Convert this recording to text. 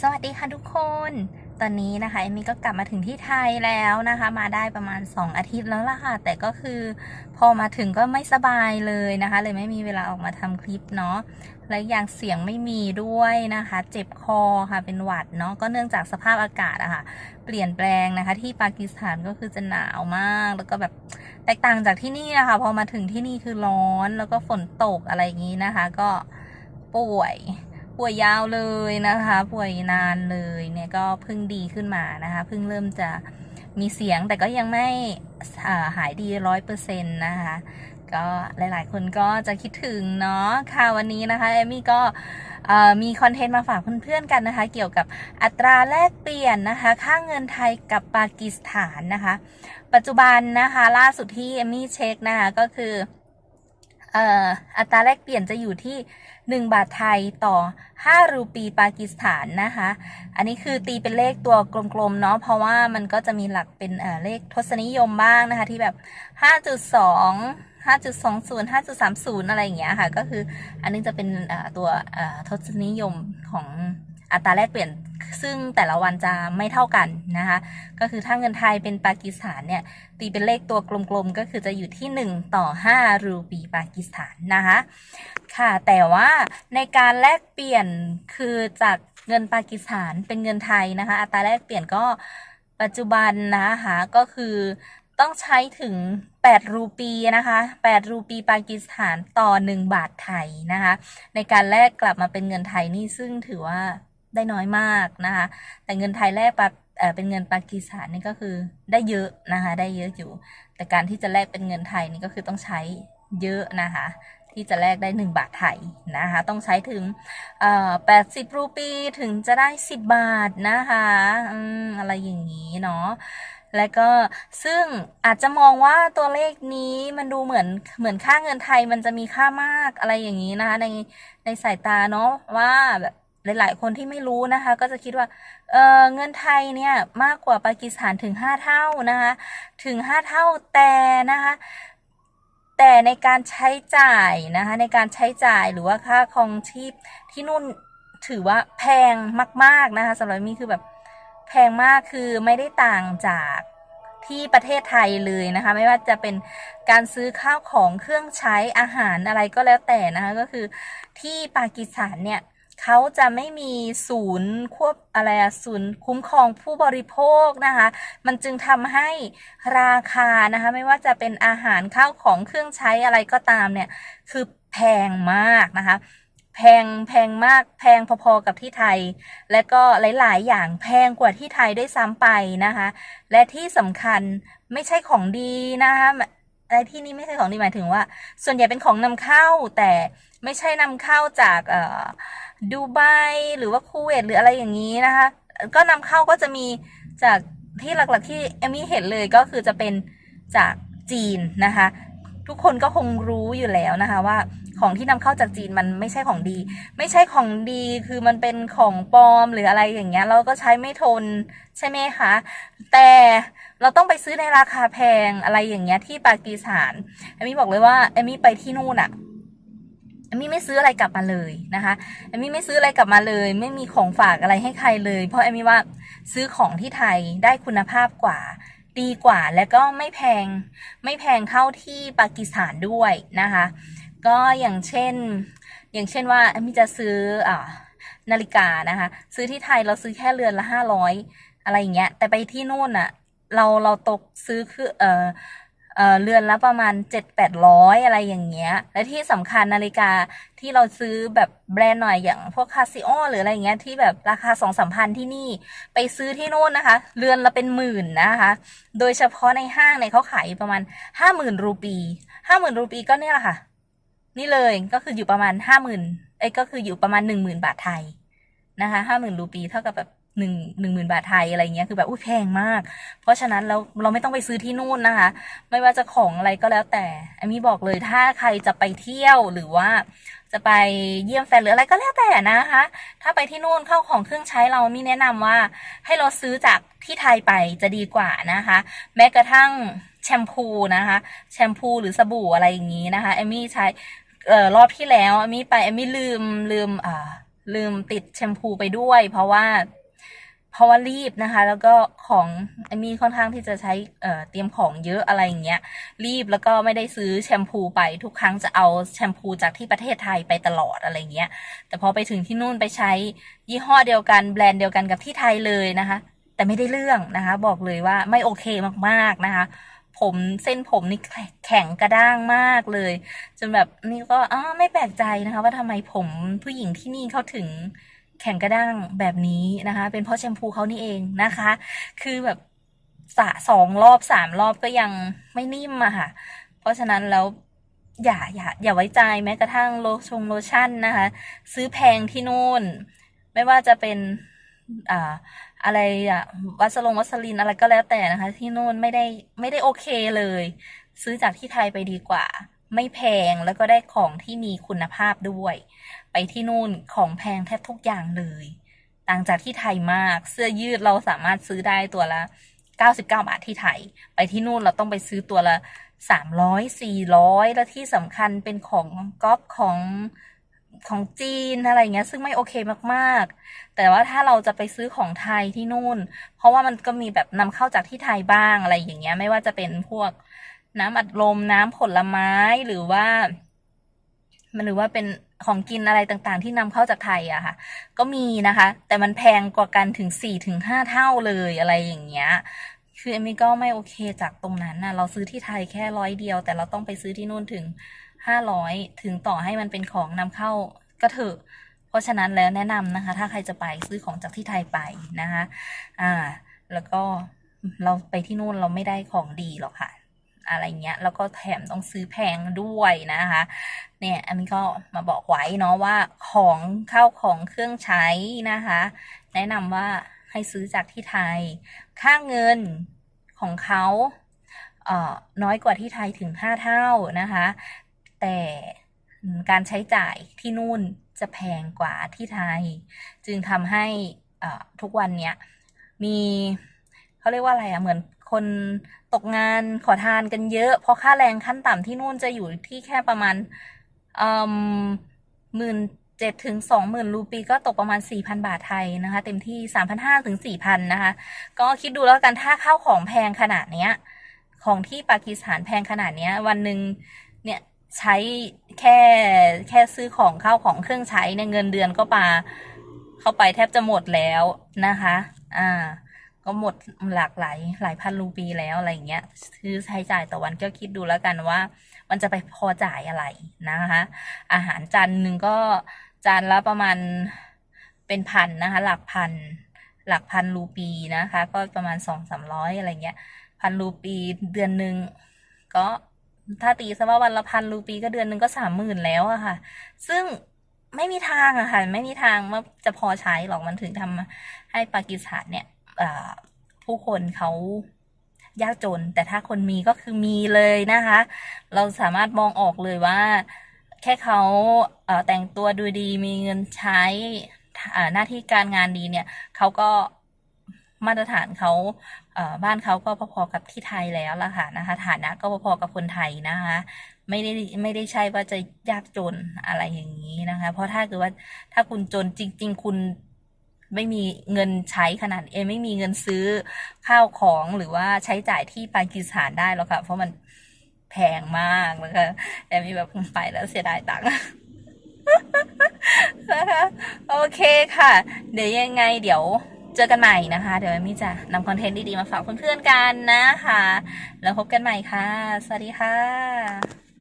สวัสดีค่ะทุกคน ตอนนี้นะคะเอมี่ก็กลับมาถึงที่ไทยแล้วนะคะ มาได้ประมาณ 2 อาทิตย์แล้วล่ะค่ะ แต่ก็คือพอมาถึงก็ไม่สบายเลยนะคะ เลยไม่มีเวลาออกมาทำคลิปเนาะ และอย่างเสียงไม่มีด้วยนะคะ เจ็บคอค่ะ เป็นหวัดเนาะ ก็เนื่องจากสภาพอากาศอะค่ะ เปลี่ยนแปลงนะคะ ที่ปากีสถานก็คือจะหนาวมาก แล้วก็แบบแตกต่างจากที่นี่นะคะ พอมาถึงที่นี่คือร้อน แล้วก็ฝนตกอะไรอย่างนี้นะคะ ก็ป่วย ป่วยยาวเลยนะคะ ป่วยนานเลยเนี่ยก็เพิ่งดีขึ้นมานะคะ เพิ่งเริ่มจะมีเสียงแต่ก็ยังไม่หายดีร้อยเปอร์เซ็นต์นะคะ ก็หลายๆ คนก็จะคิดถึงเนาะค่ะวันนี้นะคะเอมี่ก็มีคอนเทนต์มาฝากเพื่อนๆกันนะคะ เกี่ยวกับอัตราแลกเปลี่ยนนะคะ ค่าเงินไทยกับปากีสถานนะคะ ปัจจุบันนะคะ ล่าสุดที่เอมี่เช็คนะคะก็คือ อัตราแลกเปลี่ยนจะอยู่ที่ 1 บาทไทยต่อ 5 รูปีปากีสถานนะคะ อันนี้คือตีเป็นเลขตัวกลมๆเนาะเพราะว่ามันก็จะมีหลักเป็นเเลขทศนิยมบ้างนะคะ ที่แบบ 5.2 5.20 5.30 อะไรอย่างเงี้ยค่ะ ก็คืออันนี้จะเป็นตัวทศนิยมของอัตราแลกเปลี่ยน ซึ่งแต่ละวันจะไม่เท่ากันนะคะ ก็คือถ้าเงินไทยเป็นปากีสถานเนี่ย ตีเป็นเลขตัวกลมๆ ก็คือจะอยู่ที่ 1 ต่อ 5 รูปีปากีสถานนะคะ ค่ะ แต่ว่าในการแลกเปลี่ยนคือจากเงินปากีสถานเป็นเงินไทยนะคะ อัตราแลกเปลี่ยนก็ปัจจุบันนะคะก็คือต้องใช้ถึง 8 รูปีนะคะ8รูปีปากีสถานต่อ 1 บาทไทยนะคะ ในการแลกกลับมาเป็นเงินไทยนี่ซึ่งถือว่า ได้น้อยมากนะคะ แต่เงินไทยแลกปาเอ่อเป็นเงินปากีสถานนี่ก็คือได้เยอะนะคะ ได้เยอะอยู่ แต่การที่จะแลกเป็นเงินไทยนี่ก็คือต้องใช้เยอะนะคะ ที่จะแลกได้ 1 บาทไทยนะคะ ต้องใช้ถึงเอ่อ80รูปีถึงจะได้ 10 บาทนะคะออะไรอย่างนี้เนาะและก็ซึ่งอาจจะมองว่าตัวเลขนี้มันดูเหมือนเหมือนค่าเงินไทยมันจะมีค่ามากอะไรอย่างนี้นะคะในในสายตาเนาะว่าแบบ หลาย ๆ คนที่ไม่รู้นะคะ ก็จะคิดว่าเออเงินไทยเนี่ยมากกว่าปากีสถานถึง 5 เท่านะคะถึง 5 เท่าแต่นะคะแต่ในการใช้จ่ายนะคะในการใช้จ่ายหรือว่าค่าครองชีพที่นู่นถือว่าแพงมาก ๆ นะคะสำหรับมี่คือแบบแพงมากคือไม่ได้ต่างจากที่ประเทศไทยเลยนะคะ ไม่ว่าจะเป็นการซื้อข้าวของเครื่องใช้อาหารอะไรก็แล้วแต่นะคะ ก็คือที่ปากีสถานเนี่ย เขาจะไม่มีศูนย์ควบอะไรอะศูนย์คุ้มครองผู้บริโภคนะคะ มันจึงทำให้ราคานะคะ ไม่ว่าจะเป็นอาหารข้าวของเครื่องใช้อะไรก็ตามเนี่ย คือแพงมากนะคะแพงแพงมากแพงพอๆกับที่ไทย และก็หลาย ๆ อย่างแพงกว่าที่ไทยด้วยซ้ำไปนะคะ และที่สำคัญไม่ใช่ของดีนะคะ ในที่นี้ไม่ใช่ของดีหมายถึงว่า ส่วนใหญ่เป็นของนำเข้า แต่ไม่ใช่นำเข้าจากเอ่อดูไบหรือว่าคูเวตหรืออะไรอย่างนี้นะคะ ก็นำเข้าก็จะมีจากที่หลักๆที่เอมี่เห็นเลยก็คือจะเป็นจากจีนนะคะ ทุกคนก็คงรู้อยู่แล้วนะคะว่า ของที่นำเข้าจากจีนมันไม่ใช่ของดี ไม่ใช่ของดีคือมันเป็นของปลอมหรืออะไรอย่างเงี้ย เราก็ใช้ไม่ทนใช่ไหมคะ แต่เราต้องไปซื้อในราคาแพงอะไรอย่างเงี้ยที่ปากีสถานเอมี่บอกเลยว่าเอมี่ไปที่นู่นอะเอมี่ไม่ซื้ออะไรกลับมาเลยนะคะเอมี่ไม่ซื้ออะไรกลับมาเลย ไม่มีของฝากอะไรให้ใครเลย เพราะเอมี่ว่าซื้อของที่ไทยได้คุณภาพกว่าดีกว่าและก็ไม่แพงไม่แพงเท่าที่ปากีสถานด้วยนะคะ ก็อย่างเช่น อย่างเช่นว่าเอมี่จะซื้ออ่านาฬิกานะคะ ซื้อที่ไทยเราซื้อแค่เรือนละห้าร้อยอะไรอย่างเงี้ย แต่ไปที่นู่นอะเราเราตกซื้อคือเออเออเรือนละประมาณเจ็ดแปดร้อยอะไรอย่างเงี้ย และที่สำคัญนาฬิกาที่เราซื้อแบบแบรนด์หน่อยอย่างพวกคาซิโอหรืออะไรเงี้ยที่แบบราคาสองสามพันที่นี่ไปซื้อที่นู่นนะคะ เรือนละเป็นหมื่นนะคะ โดยเฉพาะในห้างเนี่ยเขาขายประมาณห้าหมื่นรูปีห้าหมื่นรูปีก็เนี่ยแหละค่ะ นี่เลยก็คืออยู่ประมาณห้าหมื่นเอ้ยก็คืออยู่ประมาณหนึ่งหมื่นบาทไทยนะคะห้าหมื่นรูปีเท่ากับแบบหนึ่งหนึ่งหมื่นบาทไทยอะไรเงี้ยคือแบบอุ้ยแพงมาก เพราะฉะนั้นเราเราไม่ต้องไปซื้อที่นู่นนะคะ ไม่ว่าจะของอะไรก็แล้วแต่อมี่บอกเลยถ้าใครจะไปเที่ยวหรือว่า จะไปเยี่ยมแฟนหรืออะไรก็แล้วแต่นะคะ ถ้าไปที่นู่นเข้าของเครื่องใช้เรามีแนะนำว่า ให้เราซื้อจากที่ไทยไปจะดีกว่านะคะ แม้กระทั่งแชมพูนะคะ แชมพูหรือสบู่อะไรอย่างนี้นะคะเอมี่ใช้ เอ่อรอบที่แล้วเอมี่ไปเอมี่ลืมลืม อ่า ลืมติดแชมพูไปด้วย เพราะว่าเพราะว่ารีบนะคะ แล้วก็ของเอมมี่ค่อนข้างที่จะใช้เอ่อเตรียมของเยอะอะไรอย่างเงี้ย รีบแล้วก็ไม่ได้ซื้อแชมพูไปทุกครั้งจะเอาแชมพูจากที่ประเทศไทยไปตลอดอะไรเงี้ย แต่พอไปถึงที่นู่นไปใช้ยี่ห้อเดียวกันแบรนด์เดียวกันกับที่ไทยเลยนะคะ แต่ไม่ได้เรื่องนะคะ บอกเลยว่าไม่โอเคมากๆนะคะ ผมเส้นผมนี่แข็งกระด้างมากเลย จนแบบนี่ก็อ้าไม่แปลกใจนะคะ ว่าทำไมผมผู้หญิงที่นี่เขาถึงแข็งกระด้างแบบนี้นะคะ เป็นเพราะแชมพูเขานี่เองนะคะ คือแบบสะสองรอบสามรอบก็ยังไม่นิ่มอะค่ะ เพราะฉะนั้นแล้วอย่าอย่าอย่าไว้ใจแม้กระทั่งโลชงโลชั่นนะคะ ซื้อแพงที่นู่น ไม่ว่าจะเป็น อ่า อะไรอะวัสลงวัสลินอะไรก็แล้วแต่นะคะ ที่นู่นไม่ได้ไม่ได้โอเคเลย ซื้อจากที่ไทยไปดีกว่า ไม่แพงแล้วก็ได้ของที่มีคุณภาพด้วย ไปที่นู่นของแพงแทบทุกอย่างเลย ต่างจากที่ไทยมากเสื้อยืดเราสามารถซื้อได้ตัวละ 99 บาทที่ไทย ไปที่นู่นเราต้องไปซื้อตัวละ 300 400 แล้วที่สำคัญเป็นของก๊อปของ ของจีนอะไรเงี้ย ซึ่งไม่โอเคมากๆ แต่ว่าถ้าเราจะไปซื้อของไทยที่นู่น เพราะว่ามันก็มีแบบนำเข้าจากที่ไทยบ้างอะไรอย่างเงี้ย ไม่ว่าจะเป็นพวกน้ำอัดลมน้ำผลไม้หรือว่า มันหรือว่าเป็นของกินอะไรต่างๆ ที่นำเข้าจากไทยอะค่ะ ก็มีนะคะ แต่มันแพงกว่ากันถึงสี่ถึงห้าเท่าเลยอะไรอย่างเงี้ยคือเอมมี่ก็ไม่โอเคจากตรงนั้นนะเราซื้อที่ไทยแค่ร้อยเดียว แต่เราต้องไปซื้อที่นู่นถึง ห้าร้อยถึงต่อให้มันเป็นของนำเข้าก็เถอะเพราะฉะนั้นแล้วแนะนำนะคะ ถ้าใครจะไปซื้อของจากที่ไทยไปนะคะอ่าแล้วก็เราไปที่นู่นเราไม่ได้ของดีหรอกค่ะ อะไรเงี้ย แล้วก็แถมต้องซื้อแพงด้วยนะคะ เนี่ยอันนี้ก็มาบอกไว้เนาะว่าของเข้าของเครื่องใช้นะคะ แนะนำว่าให้ซื้อจากที่ไทย ค่าเงินของเขาเอ่อน้อยกว่าที่ไทยถึงห้าเท่านะคะ แต่การใช้จ่ายที่นู่นจะแพงกว่าที่ไทย จึงทำให้ทุกวันเนี้ยมีเขาเรียกว่าอะไรอะเหมือนคนตกงานขอทานกันเยอะ เพราะค่าแรงขั้นต่ำที่นู่นจะอยู่ที่แค่ประมาณหมื่นเจ็ดถึงสองหมื่นรูปีก็ตกประมาณสี่พันบาทไทยนะคะ เต็มที่สามพันห้าถึงสี่พันนะคะ ก็คิดดูแล้วกันถ้าข้าวของแพงขนาดเนี้ย ของที่ปากีสถานแพงขนาดเนี้ย วันหนึ่ง ใช้แค่แค่ซื้อของข้าวของเครื่องใช้เนี่ยเงินเดือนก็ปาเข้าไปแทบจะหมดแล้วนะคะ อ่า ก็หมดหลากหลายหลายพันรูปีแล้วอะไรเงี้ยคือใช้จ่ายต่อวันก็คิดดูแล้วกันว่า มันจะไปพอจ่ายอะไรนะคะ อาหารจานหนึ่งก็จานละประมาณเป็นพันนะคะ หลักพันหลักพันรูปีนะคะ ก็ประมาณสองสามร้อยอะไรเงี้ย พันรูปีเดือนหนึ่งก็ ถ้าตีซะว่าวันละพันรูปีก็เดือนหนึ่งก็สามหมื่นแล้วอะค่ะ ซึ่งไม่มีทางอะค่ะ ไม่มีทางว่าจะพอใช้หรอกมันถึงทำให้ปากีสถานเนี่ยผู้คนเขายากจน แต่ถ้าคนมีก็คือมีเลยนะคะ เราสามารถมองออกเลยว่า แค่เขาแต่งตัวดูดีมีเงินใช้หน้าที่การงานดีเนี่ยเขาก็มาตรฐานเขา บ้านเขาก็พอๆกับที่ไทยแล้วล่ะค่ะนะคะ ฐานะก็พอๆกับคนไทยนะคะ ไม่ได้ไม่ได้ใช่ว่าจะยากจนอะไรอย่างนี้นะคะ เพราะถ้าเกิดว่าถ้าคุณจนจริง ๆ คุณไม่มีเงินใช้ขนาดเอไม่มีเงินซื้อข้าวของหรือว่าใช้จ่ายที่ปากีสถานได้หรอกค่ะ เพราะมันแพงมากนะคะแต่มีแบบไปแล้วเสียดายตังค์นะคะโอเคค่ะ เดี๋ยวยังไงเดี๋ยว เจอกันใหม่นะคะ เดี๋ยวแอมมี่จะนำคอนเทนต์ดีๆมาฝากเพื่อนๆกันนะคะ แล้วพบกันใหม่ค่ะ สวัสดีค่ะ